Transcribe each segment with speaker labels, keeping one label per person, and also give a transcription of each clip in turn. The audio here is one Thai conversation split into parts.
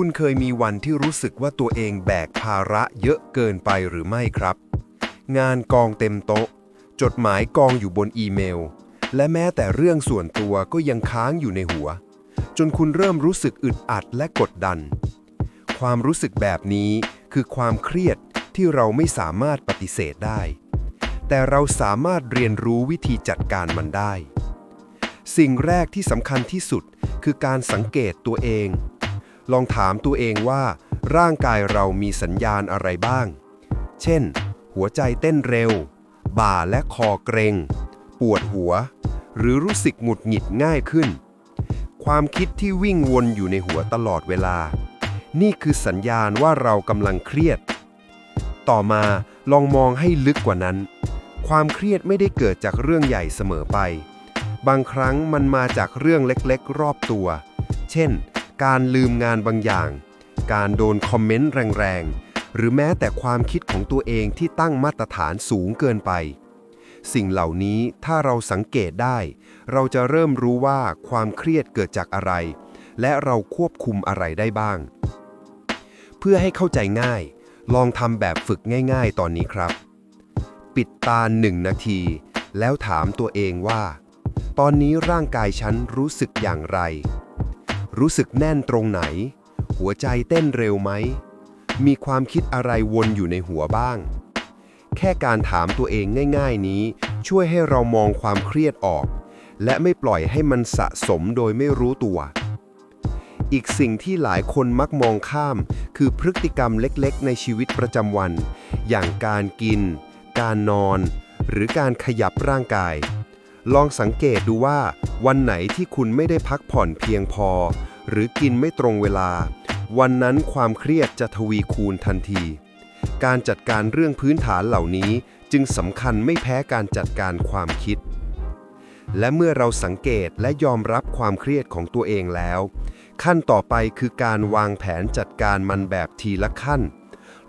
Speaker 1: คุณเคยมีวันที่รู้สึกว่าตัวเองแบกภาระเยอะเกินไปหรือไม่ครับ งานกองเต็มโต๊ะ จดหมายกองอยู่บนอีเมล และแม้แต่เรื่องส่วนตัวก็ยังค้างอยู่ในหัว จนคุณเริ่มรู้สึกอึดอัดและกดดัน ความรู้สึกแบบนี้คือความเครียดที่เราไม่สามารถปฏิเสธได้ แต่เราสามารถเรียนรู้วิธีจัดการมันได้ สิ่งแรกที่สำคัญที่สุดคือการสังเกตตัวเอง ลองถามตัวเองว่า ร่างกายเรามีสัญญาณอะไรบ้าง เช่น หัวใจเต้นเร็ว บ่าและคอเกรง ปวดหัว หรือรู้สึกหงุดหงิดง่ายขึ้น ความคิดที่วิ่งวนอยู่ในหัวตลอดเวลา นี่คือสัญญาณว่าเรากำลังเครียด ต่อมาลองมองให้ลึกกว่านั้น ความเครียดไม่ได้เกิดจากเรื่องใหญ่เสมอไป บางครั้งมันมาจากเรื่องเล็กๆ รอบตัว เช่น การลืมงานบางอย่าง การโดนคอมเมนต์แรงๆ หรือแม้แต่ความคิดของตัวเองที่ตั้งมาตรฐานสูงเกินไป สิ่งเหล่านี้ถ้าเราสังเกตได้ เราจะเริ่มรู้ว่าความเครียดเกิดจากอะไร และเราควบคุมอะไรได้บ้าง เพื่อให้เข้าใจง่าย ลองทำแบบฝึกง่าย ๆ ตอนนี้ครับ ปิดตาหนึ่งนาที แล้วถามตัวเองว่า ตอนนี้ร่างกายฉันรู้สึกอย่างไร รู้สึกแน่นตรงไหน หัวใจเต้นเร็วไหม มีความคิดอะไรวนอยู่ในหัวบ้าง แค่การถามตัวเองง่าย ๆ นี้ ช่วยให้เรามองความเครียดออก และไม่ปล่อยให้มันสะสมโดยไม่รู้ตัว อีกสิ่งที่หลายคนมักมองข้าม คือพฤติกรรมเล็กๆ ในชีวิตประจำวัน อย่างการกิน การนอน หรือการขยับร่างกาย ลองสังเกตดูว่า วันไหนที่คุณไม่ได้พักผ่อนเพียงพอ หรือกินไม่ตรงเวลา วันนั้นความเครียดจะทวีคูณทันที การจัดการเรื่องพื้นฐานเหล่านี้จึงสำคัญไม่แพ้การจัดการความคิด และเมื่อเราสังเกตและยอมรับความเครียดของตัวเองแล้ว ขั้นต่อไปคือการวางแผนจัดการมันแบบทีละขั้น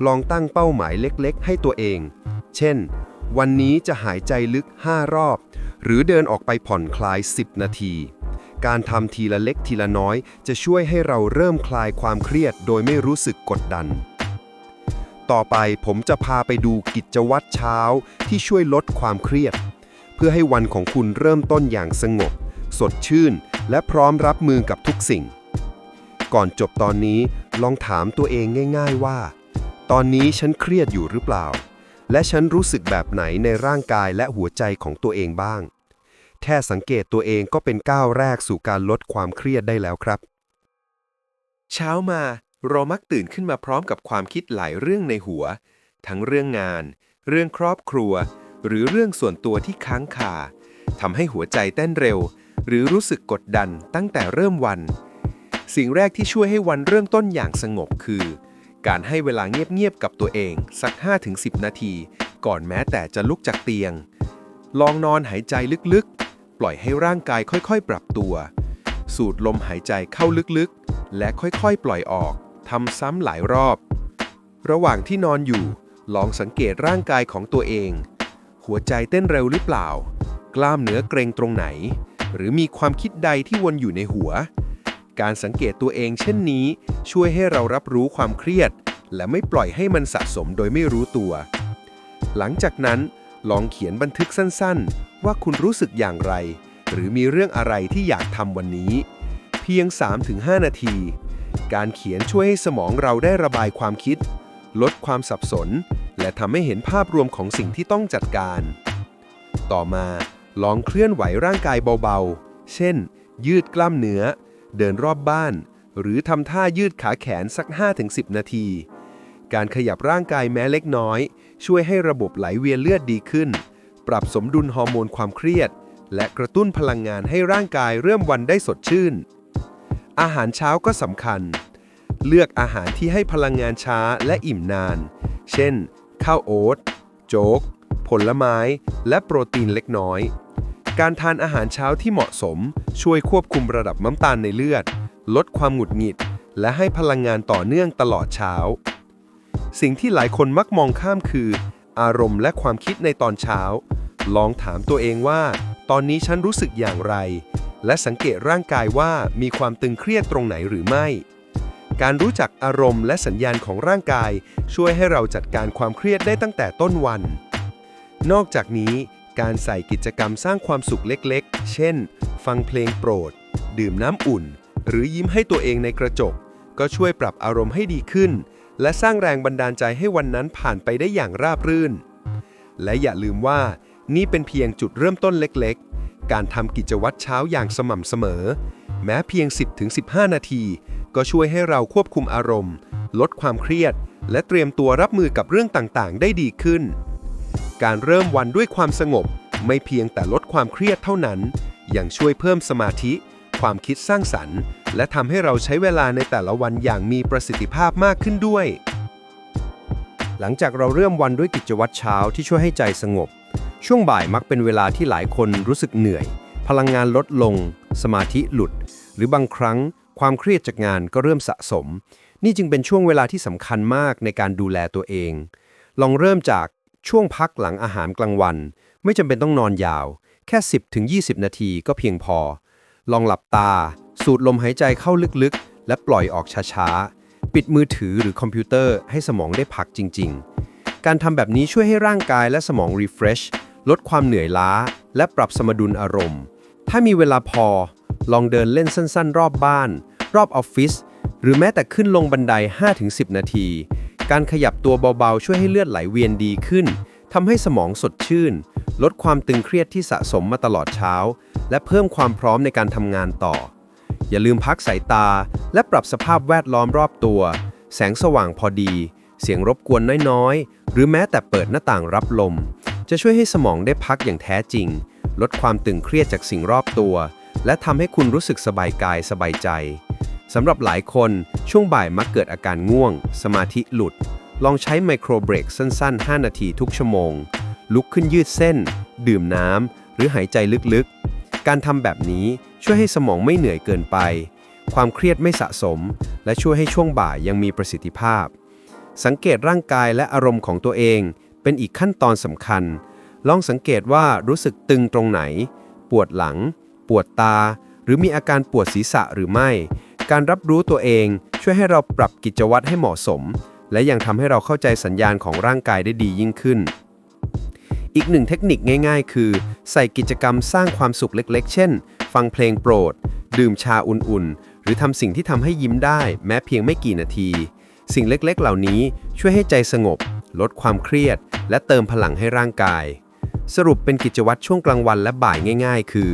Speaker 1: ลองตั้งเป้าหมายเล็กๆ ให้ตัวเอง เช่น วันนี้จะหายใจลึก 5 รอบ หรือเดินออกไปผ่อนคลาย 10 นาที การทำทีละเล็กทีละน้อย จะช่วยให้เราเริ่มคลายความเครียดโดยไม่รู้สึกกดดัน ต่อไปผมจะพาไปดูกิจวัตรเช้าที่ช่วยลดความเครียด เพื่อให้วันของคุณเริ่มต้นอย่างสงบ สดชื่น และพร้อมรับมือกับทุกสิ่ง ก่อนจบตอนนี้ลองถามตัวเองง่าย ๆว่า ตอนนี้ฉันเครียดอยู่หรือเปล่าและฉันรู้สึกแบบไหนในร่างกายและหัวใจของตัวเองบ้าง แค่สังเกตตัวเองก็เป็นก้าวแรกสู่การลดความเครียดได้แล้วครับ
Speaker 2: เช้ามาเรามักตื่นขึ้นมาพร้อมกับความคิดหลายเรื่องในหัว ทั้งเรื่องงาน เรื่องครอบครัว หรือเรื่องส่วนตัวที่ค้างคาทำให้หัวใจเต้นเร็ว หรือรู้สึกกดดันตั้งแต่เริ่มวัน สิ่งแรกที่ช่วยให้วันเริ่มต้นอย่างสงบคือ การให้เวลาเงียบๆกับตัวเองสัก 5-10 นาที ก่อนแม้แต่จะลุกจากเตียง ลองนอนหายใจลึกๆ ปล่อยให้ร่างกายค่อยๆ ปรับตัว สูดลมหายใจเข้าลึกๆ และค่อยๆ ปล่อยออกทำซ้ำหลายรอบ ระหว่างที่นอนอยู่ ลองสังเกตร่างกายของตัวเอง หัวใจเต้นเร็วหรือเปล่า กล้ามเนื้อเกรงตรงไหน หรือมีความคิดใดที่วนอยู่ในหัว การสังเกตตัวเองเช่นนี้ ช่วยให้เรารับรู้ความเครียด และไม่ปล่อยให้มันสะสมโดยไม่รู้ตัว หลังจากนั้น ลองเขียนบันทึกสั้นๆ ว่าคุณรู้สึกอย่างไร หรือมีเรื่องอะไรที่อยากทำวันนี้ เพียง 3-5 นาที การเขียนช่วยให้สมองเราได้ระบายความคิด ลดความสับสน และทำให้เห็นภาพรวมของสิ่งที่ต้องจัดการ ต่อมาลองเคลื่อนไหวร่างกายเบาๆ เช่น ยืดกล้ามเนื้อ เดินรอบบ้าน หรือทำท่ายืดขาแขนสัก 5-10 นาที การขยับร่างกายแม้เล็กน้อย ช่วยให้ระบบไหลเวียนเลือดดีขึ้น ปรับสมดุลฮอร์โมนความเครียด และกระตุ้นพลังงานให้ร่างกายเริ่มวันได้สดชื่น อาหารเช้าก็สำคัญ เลือกอาหารที่ให้พลังงานช้าและอิ่มนาน เช่น ข้าวโอ๊ต โจ๊ก ผลไม้ และโปรตีนเล็กน้อย การทานอาหารเช้าที่เหมาะสม ช่วยควบคุมระดับน้ำตาลในเลือด ลดความหงุดหงิด และให้พลังงานต่อเนื่องตลอดเช้า สิ่งที่หลายคนมักมองข้ามคือ อารมณ์และความคิดในตอนเช้า ลองถามตัวเองว่า ตอนนี้ฉันรู้สึกอย่างไร และสังเกตร่างกายว่ามีความตึงเครียดตรงไหนหรือไม่ การรู้จักอารมณ์และสัญญาณของร่างกาย ช่วยให้เราจัดการความเครียดได้ตั้งแต่ต้นวัน นอกจากนี้ การใส่กิจกรรมสร้างความสุขเล็กๆ เช่น ฟังเพลงโปรด ดื่มน้ำอุ่น หรือยิ้มให้ตัวเองในกระจก ก็ช่วยปรับอารมณ์ให้ดีขึ้น และสร้างแรงบันดาลใจให้วันนั้นผ่านไปได้อย่างราบรื่น และอย่าลืมว่านี่เป็นเพียงจุดเริ่มต้นเล็กๆ การทำกิจวัตรเช้าอย่างสม่ำเสมอ แม้เพียง 10-15 นาที ก็ช่วยให้เราควบคุมอารมณ์ ลดความเครียด และเตรียมตัวรับมือกับเรื่องต่างๆ ได้ดีขึ้น การเริ่มวันด้วยความสงบ ไม่เพียงแต่ลดความเครียดเท่านั้น ยังช่วยเพิ่มสมาธิ ความคิดสร้างสรรค์ และทำให้เราใช้เวลาในแต่ละวันอย่างมีประสิทธิภาพมากขึ้นด้วย
Speaker 3: หลังจากเราเริ่มวันด้วยกิจวัตรเช้าที่ช่วยให้ใจสงบ ช่วงบ่ายมักเป็นเวลาที่หลายคนรู้สึกเหนื่อย พลังงานลดลง สมาธิหลุด หรือบางครั้งความเครียดจากงานก็เริ่มสะสม นี่จึงเป็นช่วงเวลาที่สำคัญมากในการดูแลตัวเอง ลองเริ่มจากช่วงพักหลังอาหารกลางวัน ไม่จำเป็นต้องนอนยาว แค่ 10-20 นาทีก็เพียงพอ ลองหลับตา สูดลมหายใจเข้าลึกๆ และปล่อยออกช้าๆ ปิดมือถือหรือคอมพิวเตอร์ให้สมองได้พักจริง ๆ การทำแบบนี้ช่วยให้ร่างกายและสมอง refresh ลดความเหนื่อยล้า และปรับสมดุลอารมณ์ ถ้ามีเวลาพอ ลองเดินเล่นสั้น ๆ รอบบ้าน รอบออฟฟิศ หรือแม้แต่ขึ้นลงบันได 5-10 นาที การขยับตัวเบาๆ ช่วยให้เลือดไหลเวียนดีขึ้น ทำให้สมองสดชื่น ลดความตึงเครียดที่สะสมมาตลอดเช้า และเพิ่มความพร้อมในการทำงานต่อ อย่าลืมพักสายตา และปรับสภาพแวดล้อมรอบตัว แสงสว่างพอดี เสียงรบกวนน้อยๆ หรือแม้แต่เปิดหน้าต่างรับลม จะช่วยให้สมองได้พักอย่างแท้จริง ลดความตึงเครียดจากสิ่งรอบตัว และทำให้คุณรู้สึกสบายกายสบายใจสำหรับหลายคนช่วงบ่ายมักเกิดอาการง่วง สมาธิหลุด ลองใช้ไมโครเบรกสั้น ๆ 5 นาทีทุกชั่วโมง ลุกขึ้นยืดเส้น ดื่มน้ำ หรือหายใจลึกๆ การทำแบบนี้ช่วยให้สมองไม่เหนื่อยเกินไป ความเครียดไม่สะสม และช่วยให้ช่วงบ่ายยังมีประสิทธิภาพ สังเกตร่างกายและอารมณ์ของตัวเอง เป็นอีกขั้นตอนสำคัญ ลองสังเกตว่ารู้สึกตึงตรงไหน ปวดหลัง ปวดตา หรือมีอาการปวดศีรษะหรือไม่ การรับรู้ตัวเองช่วยให้เราปรับกิจวัตรให้เหมาะสม และยังทำให้เราเข้าใจสัญญาณของร่างกายได้ดียิ่งขึ้น อีกหนึ่งเทคนิคง่ายๆ คือ ใส่กิจกรรมสร้างความสุขเล็กๆ เช่น ฟังเพลงโปรด ดื่มชาอุ่นๆ หรือทำสิ่งที่ทำให้ยิ้มได้ แม้เพียงไม่กี่นาที สิ่งเล็กๆ เหล่านี้ช่วยให้ใจสงบ ลดความเครียด และเติมพลังให้ร่างกาย สรุปเป็นกิจวัตรช่วงกลางวันและบ่ายง่าย ๆ คือ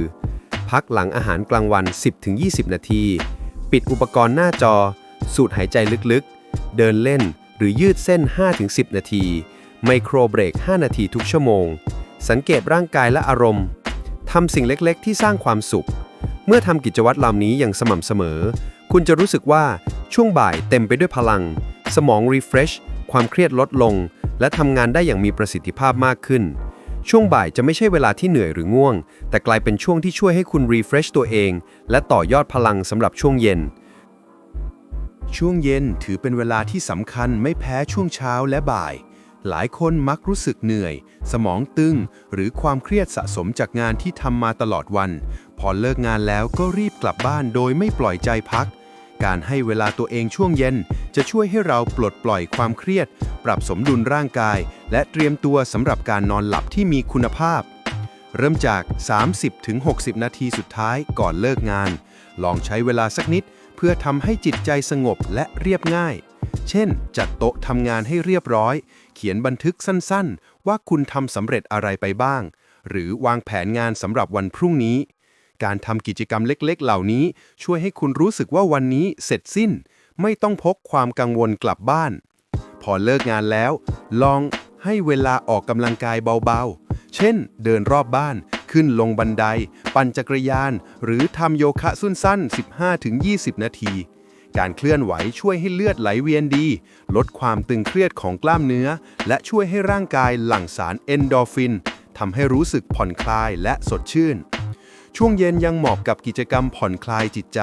Speaker 3: พักหลังอาหารกลางวัน 10-20 นาที ปิดอุปกรณ์หน้าจอ สูดหายใจลึกๆ เดินเล่นหรือยืดเส้น 5-10 นาที ไมโครเบรก 5 นาทีทุกชั่วโมง สังเกตร่างกายและอารมณ์ทำสิ่งเล็กๆ ที่สร้างความสุข เมื่อทำกิจวัตรเหล่านี้อย่างสม่ำเสมอ คุณจะรู้สึกว่าช่วงบ่ายเต็มไปด้วยพลัง สมอง refresh ความเครียดลดลง และทำงานได้อย่างมีประสิทธิภาพมากขึ้น ช่วงบ่ายจะไม่ใช่เวลาที่เหนื่อยหรือง่วง แต่กลายเป็นช่วงที่ช่วยให้คุณ refresh ตัวเอง และต่อยอดพลังสำหรับช่วงเย็น
Speaker 1: ช่วงเย็นถือเป็นเวลาที่สำคัญไม่แพ้ช่วงเช้าและบ่าย หลายคนมักรู้สึกเหนื่อย สมองตึง หรือความเครียดสะสมจากงานที่ทำมาตลอดวัน พอเลิกงานแล้วก็รีบกลับบ้านโดยไม่ปล่อยใจพัก การให้เวลาตัวเองช่วงเย็น จะช่วยให้เราปลดปล่อยความเครียด ปรับสมดุลร่างกาย และเตรียมตัวสำหรับการนอนหลับที่มีคุณภาพ เริ่มจาก 30-60 นาทีสุดท้ายก่อนเลิกงาน ลองใช้เวลาสักนิด เพื่อทำให้จิตใจสงบและเรียบง่าย เช่น จัดโต๊ะทำงานให้เรียบร้อย เขียนบันทึกสั้นๆ ว่าคุณทำสำเร็จอะไรไปบ้าง หรือวางแผนงานสำหรับวันพรุ่งนี้ การทำกิจกรรมเล็กๆ เหล่านี้ช่วยให้คุณรู้สึกว่าวันนี้เสร็จสิ้น ไม่ต้องพกความกังวลกลับบ้าน พอเลิกงานแล้ว ลองให้เวลาออกกำลังกายเบาๆ เช่น เดินรอบบ้าน ขึ้นลงบันได ปั่นจักรยาน หรือทำโยคะสั้นๆ 15-20 นาที การเคลื่อนไหวช่วยให้เลือดไหลเวียนดี ลดความตึงเครียดของกล้ามเนื้อ และช่วยให้ร่างกายหลั่งสารเอนโดฟินทำให้รู้สึกผ่อนคลายและสดชื่น ช่วงเย็นยังเหมาะกับกิจกรรมผ่อนคลายจิตใจ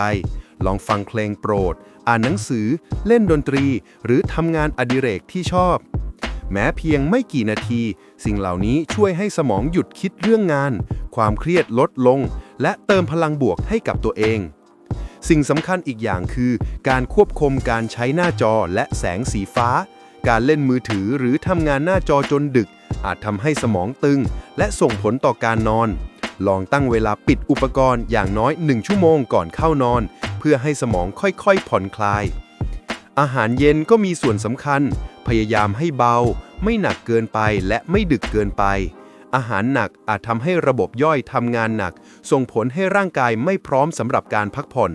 Speaker 1: ลองฟังเพลงโปรด อ่านหนังสือ เล่นดนตรี หรือทำงานอดิเรกที่ชอบ แม้เพียงไม่กี่นาที สิ่งเหล่านี้ช่วยให้สมองหยุดคิดเรื่องงาน ความเครียดลดลง และเติมพลังบวกให้กับตัวเอง สิ่งสำคัญอีกอย่างคือ การควบคุมการใช้หน้าจอและแสงสีฟ้า การเล่นมือถือหรือทำงานหน้าจอจนดึก อาจทำให้สมองตึง และส่งผลต่อการนอน ลองตั้งเวลาปิดอุปกรณ์อย่างน้อย 1 ชั่วโมงก่อนเข้านอน เพื่อให้สมองค่อยๆผ่อนคลาย อาหารเย็นก็มีส่วนสำคัญ พยายามให้เบา ไม่หนักเกินไปและไม่ดึกเกินไปอาหารหนักอาจทำให้ระบบย่อยทำงานหนัก ส่งผลให้ร่างกายไม่พร้อมสำหรับการพักผ่อน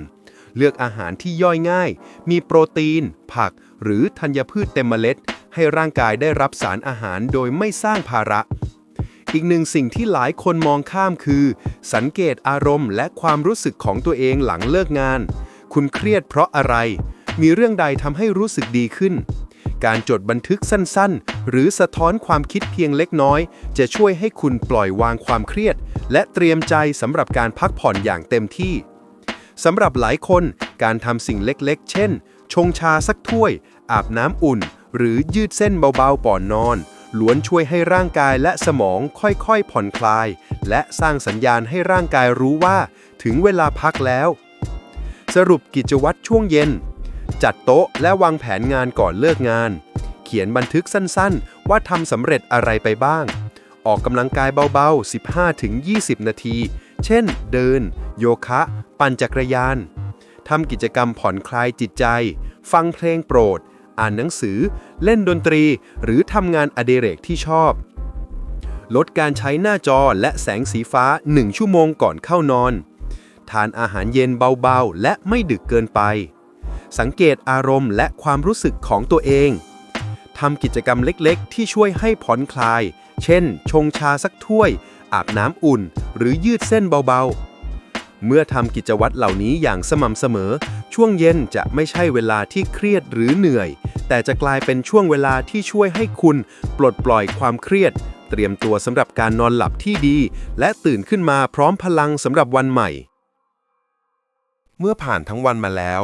Speaker 1: เลือกอาหารที่ย่อยง่าย มีโปรตีน ผัก หรือธัญพืชเต็มเมล็ด ให้ร่างกายได้รับสารอาหารโดยไม่สร้างภาระ อีกหนึ่งสิ่งที่หลายคนมองข้ามคือ สังเกตอารมณ์และความรู้สึกของตัวเองหลังเลิกงาน คุณเครียดเพราะอะไร มีเรื่องใดทำให้รู้สึกดีขึ้น การจดบันทึกสั้นๆ หรือสะท้อนความคิดเพียงเล็กน้อย จะช่วยให้คุณปล่อยวางความเครียด และเตรียมใจสำหรับการพักผ่อนอย่างเต็มที่ สำหรับหลายคนการทำสิ่งเล็กๆ เช่น ชงชาสักถ้วย อาบน้ำอุ่น หรือยืดเส้นเบาๆก่อนนอน ล้วนช่วยให้ร่างกายและสมองค่อยๆ ผ่อนคลาย และสร้างสัญญาณให้ร่างกายรู้ว่า ถึงเวลาพักแล้ว สรุปกิจวัตรช่วงเย็น จัดโต๊ะและวางแผนงานก่อนเลิกงาน เขียนบันทึกสั้นๆ ว่าทำสำเร็จอะไรไปบ้าง ออกกำลังกายเบาๆ 15-20 นาที เช่น เดิน โยคะ ปั่นจักรยานทำกิจกรรมผ่อนคลายจิตใจ ฟังเพลงโปรด อ่านหนังสือ เล่นดนตรี หรือทำงานอดิเรกที่ชอบ ลดการใช้หน้าจอและแสงสีฟ้า 1 ชั่วโมงก่อนเข้านอน ทานอาหารเย็นเบาๆ และไม่ดึกเกินไป สังเกตอารมณ์และความรู้สึกของตัวเองทำกิจกรรมเล็กๆ ที่ช่วยให้ผ่อนคลาย เช่น ชงชาสักถ้วย อาบน้ำอุ่น หรือยืดเส้นเบาๆ เมื่อทำกิจวัตรเหล่านี้อย่างสม่ำเสมอ ช่วงเย็นจะไม่ใช่เวลาที่เครียดหรือเหนื่อย แต่จะกลายเป็นช่วงเวลาที่ช่วยให้คุณปลดปล่อยความเครียด เตรียมตัวสำหรับการนอนหลับที่ดี และตื่นขึ้นมาพร้อมพลังสำหรับวันใหม่
Speaker 4: เมื่อผ่านทั้งวันมาแล้ว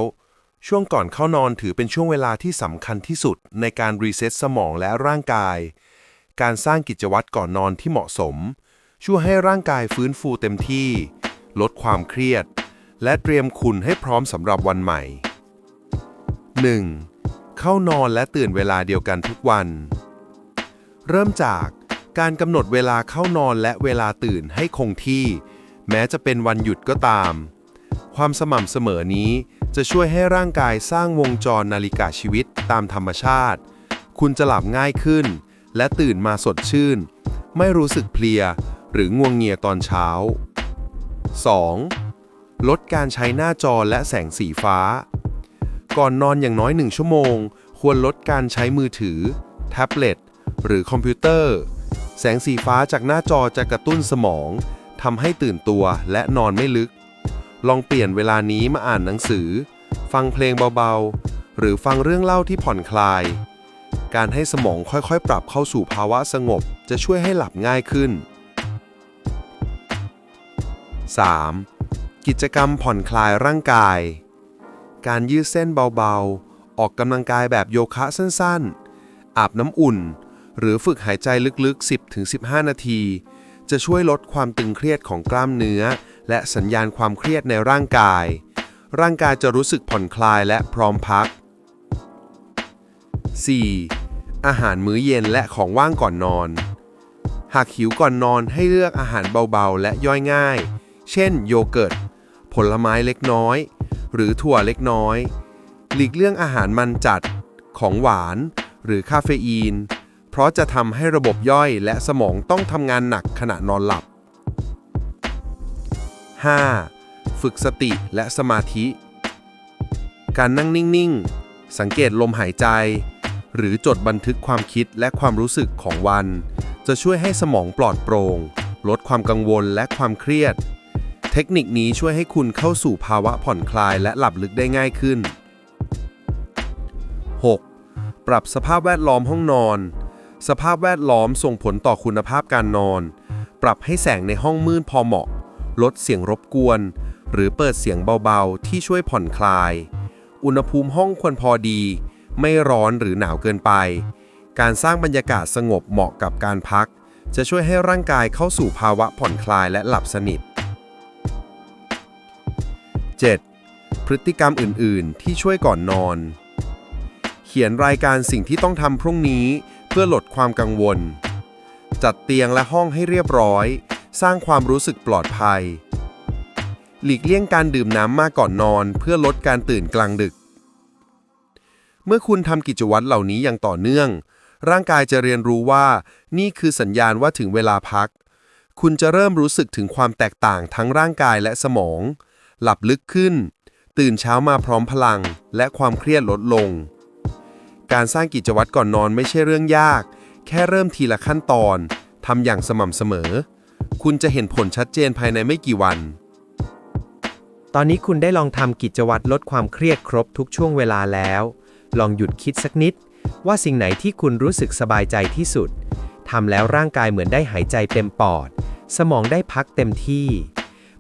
Speaker 4: ช่วงก่อนเข้านอนถือเป็นช่วงเวลาที่สำคัญที่สุดในการรีเซ็ตสมองและร่างกาย การสร้างกิจวัตรก่อนนอนที่เหมาะสม ช่วยให้ร่างกายฟื้นฟูเต็มที่ ลดความเครียด และเตรียมคุณให้พร้อมสำหรับวันใหม่ 1. เข้านอนและตื่นเวลาเดียวกันทุกวัน เริ่มจากการกำหนดเวลาเข้านอนและเวลาตื่นให้คงที่ แม้จะเป็นวันหยุดก็ตาม ความสม่ำเสมอนี้จะช่วยให้ร่างกายสร้างวงจรนาฬิกาชีวิตตามธรรมชาติ คุณจะหลับง่ายขึ้น และตื่นมาสดชื่น ไม่รู้สึกเพลีย หรือง่วงเงียตอนเช้า 2. ลดการใช้หน้าจอและแสงสีฟ้า ก่อนนอนอย่างน้อยหนึ่งชั่วโมง ควรลดการใช้มือถือ แท็บเล็ต หรือคอมพิวเตอร์ แสงสีฟ้าจากหน้าจอจะกระตุ้นสมองทำให้ตื่นตัวและนอนไม่ลึก ลองเปลี่ยนเวลานี้มาอ่านหนังสือ ฟังเพลงเบาๆ หรือฟังเรื่องเล่าที่ผ่อนคลาย การให้สมองค่อยๆ ปรับเข้าสู่ภาวะสงบ จะช่วยให้หลับง่ายขึ้น 3. กิจกรรมผ่อนคลายร่างกาย การยืดเส้นเบาๆ ออกกำลังกายแบบโยคะสั้นๆ อาบน้ำอุ่น หรือฝึกหายใจลึกๆ 10-15 นาที จะช่วยลดความตึงเครียดของกล้ามเนื้อ และสัญญาณความเครียดในร่างกาย ร่างกายจะรู้สึกผ่อนคลายและพร้อมพัก 4. อาหารมื้อเย็นและของว่างก่อนนอน หากหิวก่อนนอนให้เลือกอาหารเบาๆ และย่อยง่าย เช่น โยเกิร์ต ผลไม้เล็กน้อย หรือถั่วเล็กน้อย หลีกเลี่ยงอาหารมันจัด ของหวาน หรือคาเฟอีน เพราะจะทำให้ระบบย่อยและสมองต้องทำงานหนักขณะนอนหลับ 5. ฝึกสติและสมาธิ การนั่งนิ่ง ๆ สังเกตลมหายใจ หรือจดบันทึกความคิดและความรู้สึกของวัน จะช่วยให้สมองปลอดโปร่ง ลดความกังวลและความเครียด เทคนิคนี้ช่วยให้คุณเข้าสู่ภาวะผ่อนคลายและหลับลึกได้ง่ายขึ้น 6. ปรับสภาพแวดล้อมห้องนอน สภาพแวดล้อมส่งผลต่อคุณภาพการนอน ปรับให้แสงในห้องมืดพอเหมาะ ลดเสียงรบกวน หรือเปิดเสียงเบาๆ ที่ช่วยผ่อนคลาย อุณหภูมิห้องควรพอดี ไม่ร้อนหรือหนาวเกินไป การสร้างบรรยากาศสงบเหมาะกับการพัก จะช่วยให้ร่างกายเข้าสู่ภาวะผ่อนคลายและหลับสนิท 7. พฤติกรรมอื่น ๆ ที่ช่วยก่อนนอน เขียนรายการสิ่งที่ต้องทำพรุ่งนี้เพื่อลดความกังวล จัดเตียงและห้องให้เรียบร้อย สร้างความรู้สึกปลอดภัย หลีกเลี่ยงการดื่มน้ำมากก่อนนอน เพื่อลดการตื่นกลางดึก เมื่อคุณทำกิจวัตรเหล่านี้อย่างต่อเนื่อง ร่างกายจะเรียนรู้ว่า นี่คือสัญญาณว่าถึงเวลาพัก คุณจะเริ่มรู้สึกถึงความแตกต่างทั้งร่างกายและสมอง หลับลึกขึ้น ตื่นเช้ามาพร้อมพลัง และความเครียดลดลง การสร้างกิจวัตรก่อนนอนไม่ใช่เรื่องยาก แค่เริ่มทีละขั้นตอนทำอย่างสม่ำเสมอ คุณจะเห็นผลชัดเจนภายในไม่กี่วัน
Speaker 3: ตอนนี้คุณได้ลองทำกิจวัตรลดความเครียดครบทุกช่วงเวลาแล้ว ลองหยุดคิดสักนิด ว่าสิ่งไหนที่คุณรู้สึกสบายใจที่สุดทำแล้วร่างกายเหมือนได้หายใจเต็มปอด สมองได้พักเต็มที่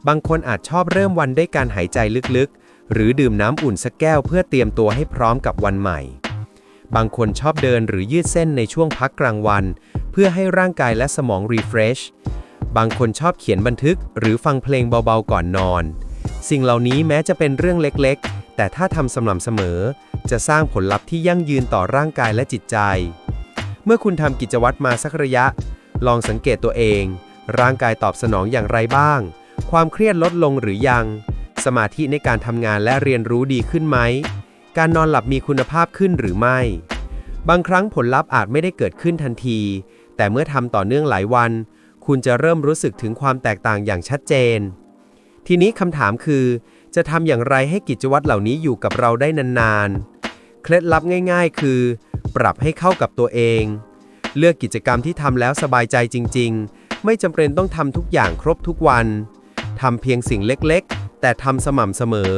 Speaker 3: บางคนอาจชอบเริ่มวันด้วยการหายใจลึกๆ หรือดื่มน้ำอุ่นสักแก้วเพื่อเตรียมตัวให้พร้อมกับวันใหม่ บางคนชอบเดินหรือยืดเส้นในช่วงพักกลางวัน เพื่อให้ร่างกายและสมองรีเฟรช บางคนชอบเขียนบันทึก หรือฟังเพลงเบาๆก่อนนอน สิ่งเหล่านี้แม้จะเป็นเรื่องเล็กๆ แต่ถ้าทำสม่ำเสมอ จะสร้างผลลัพธ์ที่ยั่งยืนต่อร่างกายและจิตใจ เมื่อคุณทำกิจวัตรมาสักระยะ ลองสังเกตตัวเอง ร่างกายตอบสนองอย่างไรบ้าง ความเครียดลดลงหรือยัง สมาธิในการทำงานและเรียนรู้ดีขึ้นไหม การนอนหลับมีคุณภาพขึ้นหรือไม่ บางครั้งผลลัพธ์อาจไม่ได้เกิดขึ้นทันที แต่เมื่อทำต่อเนื่องหลายวัน คุณจะเริ่มรู้สึกถึงความแตกต่างอย่างชัดเจน ทีนี้คำถามคือ จะทำอย่างไรให้กิจวัตรเหล่านี้อยู่กับเราได้นานๆ เคล็ดลับง่าย ๆ คือ ปรับให้เข้ากับตัวเอง เลือกกิจกรรมที่ทำแล้วสบายใจจริง ๆ ไม่จำเป็นต้องทำทุกอย่างครบทุกวัน ทำเพียงสิ่งเล็กๆ แต่ทำสม่ำเสมอ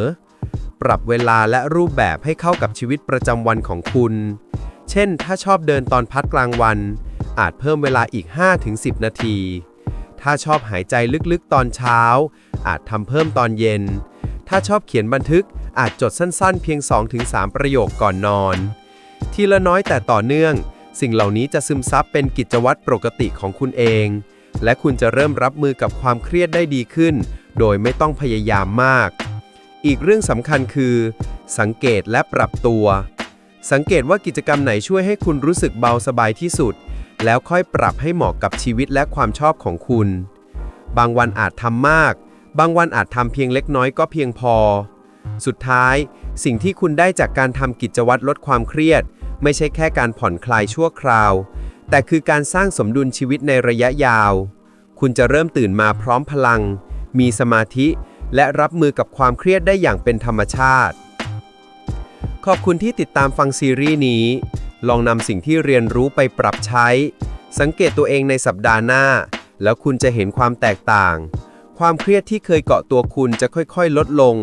Speaker 3: ปรับเวลาและรูปแบบให้เข้ากับชีวิตประจำวันของคุณ เช่น ถ้าชอบเดินตอนพักกลางวัน อาจเพิ่มเวลาอีก 5-10 นาที ถ้าชอบหายใจลึกๆ ตอนเช้า อาจทำเพิ่มตอนเย็น ถ้าชอบเขียนบันทึกอาจจดสั้นๆ เพียง 2-3 ประโยคก่อนนอน ทีละน้อยแต่ต่อเนื่อง สิ่งเหล่านี้จะซึมซับเป็นกิจวัตรปกติของคุณเองและคุณจะเริ่มรับมือกับความเครียดได้ดีขึ้น โดยไม่ต้องพยายามมาก อีกเรื่องสำคัญคือ สังเกตและปรับตัว สังเกตว่ากิจกรรมไหนช่วยให้คุณรู้สึกเบาสบายที่สุด แล้วค่อยปรับให้เหมาะกับชีวิตและความชอบของคุณ บางวันอาจทำมาก บางวันอาจทำเพียงเล็กน้อยก็เพียงพอ สุดท้าย สิ่งที่คุณได้จากการทำกิจวัตรลดความเครียด ไม่ใช่แค่การผ่อนคลายชั่วคราว แต่คือการสร้างสมดุลชีวิตในระยะยาว คุณจะเริ่มตื่นมาพร้อมพลัง มีสมาธิ และรับมือกับความเครียดได้อย่างเป็นธรรมชาติ ขอบคุณที่ติดตามฟังซีรีส์นี้ ลองนำสิ่งที่เรียนรู้ไปปรับใช้ สังเกตตัวเองในสัปดาห์หน้า แล้วคุณจะเห็นความแตกต่าง ความเครียดที่เคยเกาะตัวคุณจะค่อยๆ ลดลง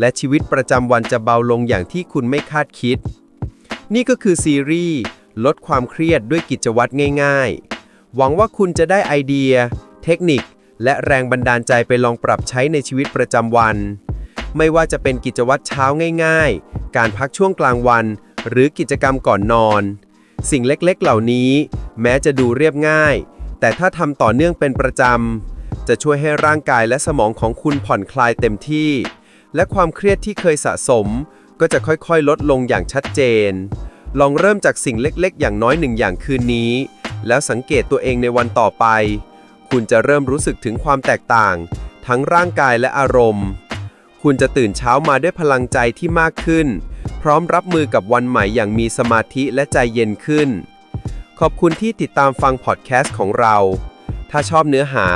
Speaker 3: และชีวิตประจำวันจะเบาลงอย่างที่คุณไม่คาดคิด นี่ก็คือซีรีส์ลดความเครียดด้วยกิจวัตรง่าย ๆ หวังว่าคุณจะได้ไอเดีย เทคนิค และแรงบันดาลใจไปลองปรับใช้ในชีวิตประจำวัน ไม่ว่าจะเป็นกิจวัตรเช้าง่าย ๆ การพักช่วงกลางวัน หรือกิจกรรมก่อนนอน สิ่งเล็กๆ เหล่านี้ แม้จะดูเรียบง่าย แต่ถ้าทำต่อเนื่องเป็นประจำ จะช่วยให้ร่างกายและสมองของคุณผ่อนคลายเต็มที่ และความเครียดที่เคยสะสม ก็จะค่อยๆ ลดลงอย่างชัดเจน ลองเริ่มจากสิ่งเล็กๆ อย่างน้อยหนึ่งอย่างคืนนี้ แล้วสังเกตตัวเองในวันต่อไป คุณจะเริ่มรู้สึกถึงความแตกต่าง ทั้งร่างกายและอารมณ์ คุณจะตื่นเช้ามาด้วยพลังใจที่มากขึ้น พร้อมรับมือกับวันใหม่อย่างมีสมาธิและใจเย็นขึ้น ขอบคุณที่ติดตามฟังพอดแคสต์ของเรา ถ้าชอบเนื้อหา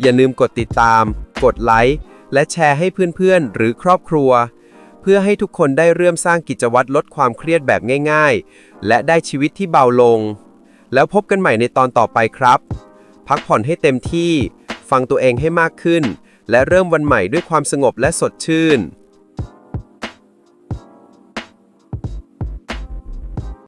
Speaker 3: อย่าลืมกดติดตาม กดไลค์และแชร์ให้เพื่อนๆ หรือครอบครัว เพื่อให้ทุกคนได้เริ่มสร้างกิจวัตรลดความเครียดแบบง่าย ๆ และได้ชีวิตที่เบาลง แล้วพบกันใหม่ในตอนต่อไปครับ พักผ่อนให้เต็มที่ ฟังตัวเองให้มากขึ้น และเริ่มวันใหม่ด้วยความสงบและสดชื่น